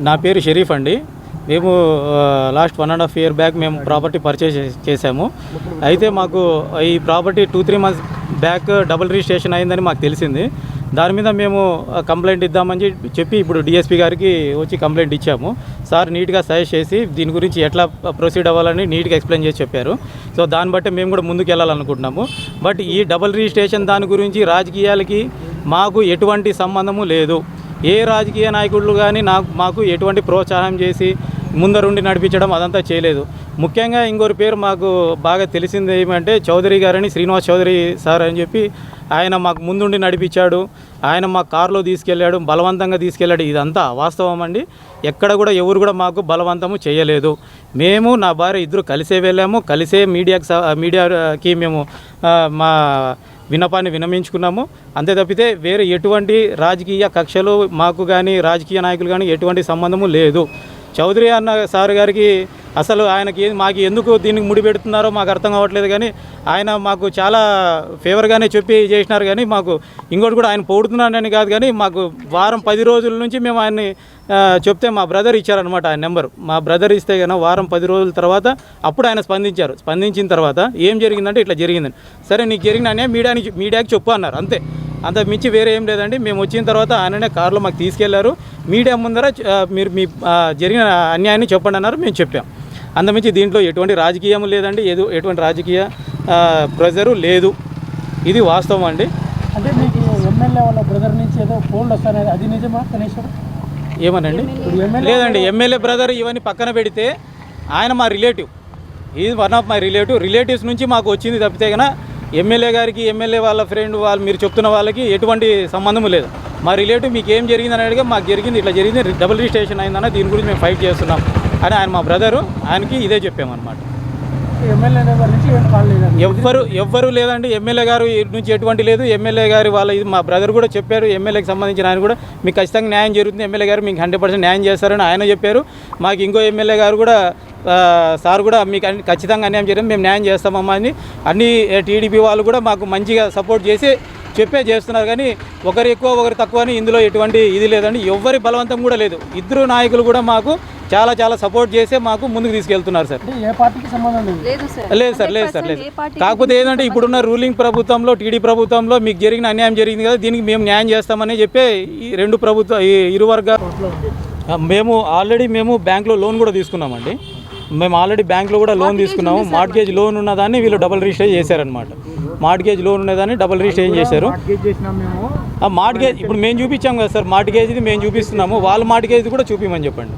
నా పేరు షరీఫ్ అండి. మేము last one and half year back మేము ప్రాపర్టీ పర్చేస్ చేసాము అయితే మాకు ఈ property two three months back double registration అయిందని మాకు తెలిసింది. దాని మీద మేము కంప్లైంట్ ఇద్దామని చెప్పి- చెప్పి ఇప్పుడు డిఎస్పీ గారికి వచ్చి కంప్లైంట్ ఇచ్చాము. సార్ నీట్గా సజెస్ట్ చేసి దీని గురించి ఎట్లా ప్రొసీడ్ అవ్వాలని నీట్గా ఎక్స్ప్లెయిన్ చేసి చెప్పారు. సో దాన్ని బట్టి మేము కూడా ముందుకు వెళ్ళాలనుకుంటున్నాము. బట్ ఈ డబుల్ రిజిస్ట్రేషన్ దాని గురించి రాజకీయాలకి మాకు ఎటువంటి సంబంధము లేదు. ఏ రాజకీయ నాయకులు కానీ నాకు మాకు ఎటువంటి ప్రోత్సాహం చేసి ముందరుండి నడిపించడం అదంతా చేయలేదు. ముఖ్యంగా ఇంకోరి పేరు మాకు బాగా తెలిసింది ఏమంటే చౌదరి గారని శ్రీనివాస్ చౌదరి సార్ అని చెప్పి ఆయన మాకు ముందుండి నడిపించాడు. ఆయన మా కారులో తీసుకెళ్ళాడు బలవంతంగా తీసుకెళ్ళాడు. ఇదంతా వాస్తవం అండి. ఎక్కడ కూడా ఎవరు కూడా మాకు బలవంతము చేయలేదు. మేము నా భార్య ఇద్దరు కలిసే వెళ్ళాము. కలిసే మీడియాకి మీడియాకి మేము మా విన్నపాన్ని వినమించుకున్నాము అంతే తప్పితే వేరే ఎటువంటి రాజకీయ కక్షలు మాకు కానీ రాజకీయ నాయకులు కానీ ఎటువంటి సంబంధము లేదు. చౌదరి అన్న సార్ గారికి అసలు ఆయనకి మాకు ఎందుకు దీనికి ముడి పెడుతున్నారో మాకు అర్థం కావట్లేదు కానీ ఆయన మాకు చాలా ఫేవర్గానే చెప్పి చేసినారు కానీ మాకు ఇంకోటి కూడా ఆయన పొగుడుతున్నానని కాదు కానీ మాకు వారం పది రోజుల నుంచి మేము ఆయన్ని చెప్తే మా బ్రదర్ ఇచ్చారనమాట ఆయన నెంబర్. మా బ్రదర్ ఇస్తే కనుక వారం పది రోజుల తర్వాత అప్పుడు ఆయన స్పందించారు. స్పందించిన తర్వాత ఏం జరిగిందంటే ఇట్లా జరిగిందని. సరే నీకు జరిగిన అనే మీడియానికి మీడియాకి చెప్పు అన్నారు. అంతే. అంత మించి వేరే ఏం లేదండి. మేము వచ్చిన తర్వాత ఆయననే కారులో మాకు తీసుకెళ్ళారు. మీడియా ముందర మీరు మీ జరిగిన అన్యాయాన్ని చెప్పండి అన్నారు. మేము చెప్పాం. అంతమించి దీంట్లో ఎటువంటి రాజకీయం లేదండి. ఏదో ఎటువంటి రాజకీయ ప్రెజరు లేదు. ఇది వాస్తవం అండి. అంటే మీకు ఎమ్మెల్యే వాళ్ళ బ్రదర్ నుంచి ఏదో ఫోన్లు వస్తాయి అది నిజమా కనీసం? ఏమనండి? లేదండి. ఎమ్మెల్యే బ్రదర్ ఇవన్నీ పక్కన పెడితే ఆయన మా relative is one of my relative relatives నుంచి మాకు వచ్చింది తప్పితే కన్నా ఎమ్మెల్యే గారికి ఎమ్మెల్యే వాళ్ళ ఫ్రెండ్ వాళ్ళు మీరు చెప్తున్న వాళ్ళకి ఎటువంటి సంబంధం లేదు. మా రిలేటివ్ మీకు ఏం జరిగిందని అడిగా మాకు జరిగింది. ఇట్లా జరిగింది. డబుల్ రిజిస్ట్రేషన్ అయిందన్న దీని గురించి మేము ఫైట్ చేస్తున్నాం. అని ఆయన మా బ్రదరు ఆయనకి ఇదే చెప్పామన్నమాట. ఎవ్వరు ఎవ్వరు లేదండి. ఎమ్మెల్యే గారు నుంచి ఎటువంటి లేదు. ఎమ్మెల్యే గారి వాళ్ళ ఇది మా బ్రదర్ కూడా చెప్పారు. ఎమ్మెల్యేకి సంబంధించిన ఆయన కూడా మీకు ఖచ్చితంగా న్యాయం జరుగుతుంది. ఎమ్మెల్యే గారు మీకు హండ్రెడ్ పర్సెంట్ న్యాయం చేస్తారని ఆయన చెప్పారు. మాకు ఇంకో ఎమ్మెల్యే గారు కూడా సార్ కూడా మీకు అన్ని- ఖచ్చితంగా అన్యాయం చేయడం మేము న్యాయం చేస్తామమ్మా అని అన్ని టీడీపీ వాళ్ళు కూడా మాకు మంచిగా సపోర్ట్ చేసి చెప్పే చేస్తున్నారు. కానీ ఒకరు ఎక్కువ ఒకరు తక్కువ అని ఇందులో ఎటువంటి ఇది లేదండి. ఎవ్వరి బలవంతం కూడా లేదు. ఇద్దరు నాయకులు కూడా మాకు చాలా చాలా సపోర్ట్ చేసే మాకు ముందుకు తీసుకెళ్తున్నారు సార్. అంటే ఏ పార్టీకి సంబంధం లేదు? సార్. లేదు సార్ లేదు సార్ లేదు. 100% ఏ పార్టీ కాకపోతే ఏంటంటే ఇప్పుడున్న రూలింగ్ ప్రభుత్వంలో టీడీ ప్రభుత్వంలో మీకు జరిగిన అన్యాయం జరిగింది కదా దీనికి మేము న్యాయం చేస్తామని చెప్పి ఈ రెండు ప్రభుత్వ ఈ ఇరు వర్గాలు మేము ఆల్రెడీ మేము బ్యాంక్లో లోన్ కూడా తీసుకున్నామండి. మేము ఆల్రెడీ బ్యాంక్లో కూడా లోన్ తీసుకున్నాము. మార్ట్గేజ్ లోన్ ఉన్నదాన్ని వీళ్ళు డబుల్ రిజిస్టర్ చేశారనమాట మార్ట్గేజ్ లోన్ ఉన్నదాన్ని డబుల్ రిజిస్టర్ చేశారు? మార్ట్గేజ్ ఇప్పుడు మేము చూపించాం కదా సార్ మార్ట్గేజ్ది మేము చూపిస్తున్నాము. వాళ్ళ మార్ట్గేజ్ కూడా చూపించమని చెప్పండి.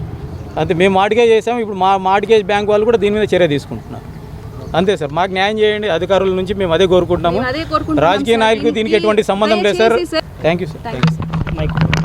అంతే మేము మార్ట్గేజ్ చేసాము ఇప్పుడు మా మార్ట్గేజ్ బ్యాంక్ వాళ్ళు కూడా దీని మీద చర్య తీసుకుంటున్నారు. అంతే సార్ మాకు న్యాయం చేయండి అధికారుల నుంచి మేము అదే కోరుకుంటున్నాము. రాజకీయ. నాయకులకు దీనికి ఎటువంటి సంబంధం లేదు sir. Thank you sir thank you sir mike